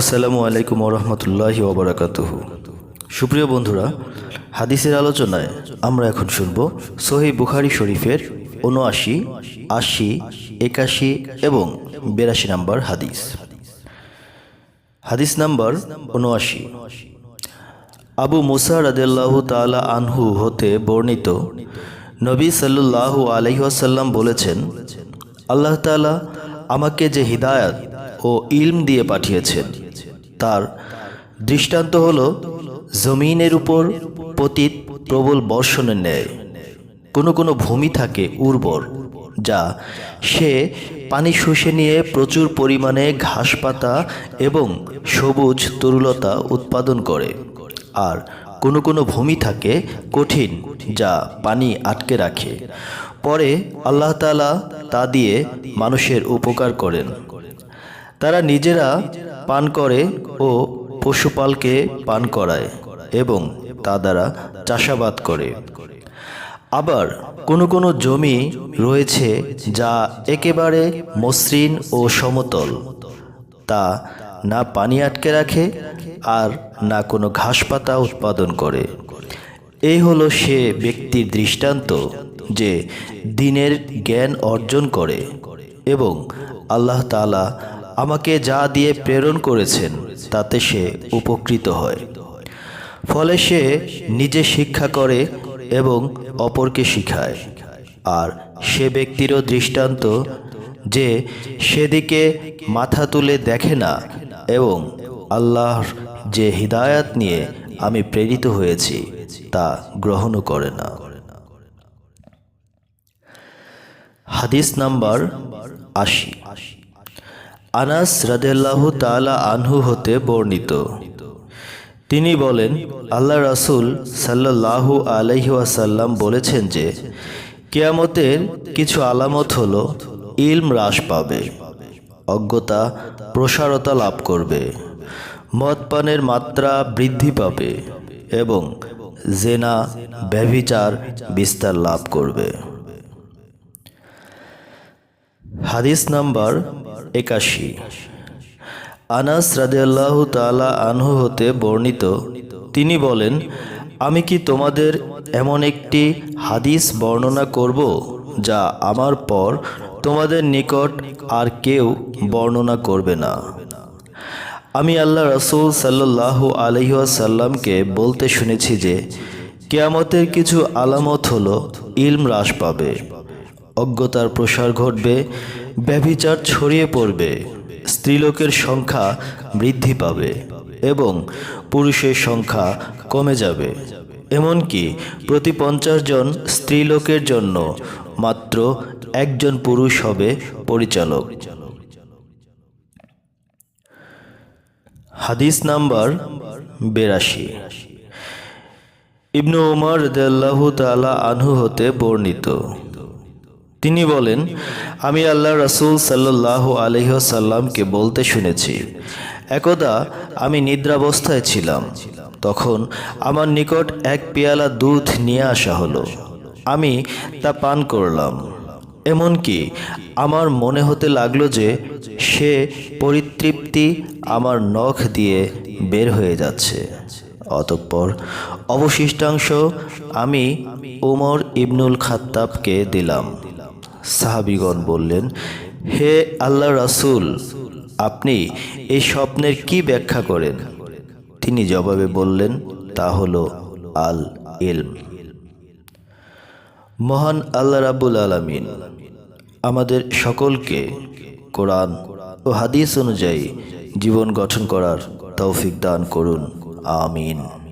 আসসালামু আলাইকুম ওরহমতুল্লাহি ওবরাকাতুহ। সুপ্রিয় বন্ধুরা, হাদিসের আলোচনায় আমরা এখন শুনব সহি বুখারি শরীফের উনআশি আশি, একাশি এবং বিরাশি নম্বর হাদিস। হাদিস নাম্বার উনআশি আবু মুসা রাদেল্লাহু তালা আনহু হতে বর্ণিত নবী সাল্লু আলহিহাসাল্লাম বলেছেন, আল্লাহ তালা আমাকে যে হিদায়াত ও ইলম দিয়ে পাঠিয়েছেন তার দৃষ্টান্ত হল জমিনের উপর পতিত প্রবল বর্ষণের ন্যায়। কোনো কোনো ভূমি থাকে উর্বর, যা সে পানি শুষে নিয়ে প্রচুর পরিমাণে ঘাস পাতা এবং সবুজ তরুলতা উৎপাদন করে। আর কোনো কোনো ভূমি থাকে কঠিন, যা পানি আটকে রাখে। পরে আল্লাহ তালা তা দিয়ে মানুষের উপকার করেন। তারা নিজেরা পান করে ও পশুপালকে পান করায় এবং তা দ্বারা চাষাবাদ করে। আবার কোনো কোনো জমি রয়েছে যা একেবারে মসৃণ ও সমতল। তা না পানি আটকে রাখে আর না কোনো ঘাস পাতা উৎপাদন করে। এই হলো সে ব্যক্তির দৃষ্টান্ত যে দিনের জ্ঞান অর্জন করে এবং আল্লাহ তালা আমাকে যা দিয়ে প্রেরণ করেছেন, তাতে সে উপকৃত হয়। ফলে সে নিজে শিক্ষা করে এবং অপরকে শিখায়। আর সে ব্যক্তিরও দৃষ্টান্ত যে সেদিকে মাথা তুলে দেখে না এবং আল্লাহর যে হিদায়াত নিয়ে আমি প্রেরিত হয়েছি, তা গ্রহণও করে না। হাদিস নাম্বার আশি। আনাস রাদেল্লাহ তালা আনহু হতে বর্ণিত। তিনি বলেন, আল্লাহ রাসুল সাল্লাহু আলহিহাসাল্লাম বলেছেন যে, কেয়ামতের কিছু আলামত হল ইলম হ্রাস পাবে, অজ্ঞতা, প্রসারতা লাভ করবে মদপানের মাত্রা বৃদ্ধি পাবে এবং জেনা, ব্যভিচার বিস্তার লাভ করবে। হাদিস নাম্বার একাশি। আনাস রাদেল্লাহ তালা আনহু হতে বর্ণিত, তিনি বলেন, আমি কি তোমাদের এমন একটি হাদিস বর্ণনা করব, যা আমার পর তোমাদের নিকট আর কেউ বর্ণনা করবে না? আমি আল্লাহ রসুল সাল্লাহ আলহিসাল্লামকে বলতে শুনেছি যে, কেয়ামতের কিছু আলামত হলো ইলম হ্রাস পাবে, অজ্ঞতার প্রসার ঘটবে ব্যভিচার ছড়িয়ে পড়বে, স্ত্রীলোকের সংখ্যা বৃদ্ধি পাবে এবং পুরুষের সংখ্যা কমে যাবে। এমনকি প্রতি পঞ্চাশ জন স্ত্রীলোকের জন্য মাত্র একজন পুরুষ হবে পরিচালক। হাদিস নাম্বার বেরাশি। ইবনু উমর রদাল্লাহ তালা আনহু হতে বর্ণিত। তিনি বলেন, আমি আল্লাহ রসুল সাল্লাহ আলহ্লামকে বলতে শুনেছি। একদা আমি নিদ্রাবস্থায় ছিলাম। তখন আমার নিকট এক পেয়ালা দুধ নিয়ে আসা হলো। আমি তা পান করলাম। এমনকি আমার মনে হতে লাগল যে সে পরিতৃপ্তি আমার নখ দিয়ে বের হয়ে যাচ্ছে। অতঃপর অবশিষ্টাংশ আমি ওমর ইবনুল খাত্তাবকে দিলাম। সাহাবিগণ বললেন, হে আল্লাহ রাসুল, আপনি এই স্বপ্নের কি ব্যাখ্যা করেন? তিনি জবাবে বললেন, তা হল আল ইলম মহান আল্লাহ রাবুল আলমিন, আমাদের সকলকে কোরআন ও হাদিস অনুযায়ী জীবন গঠন করার তৌফিক দান করুন। আমিন।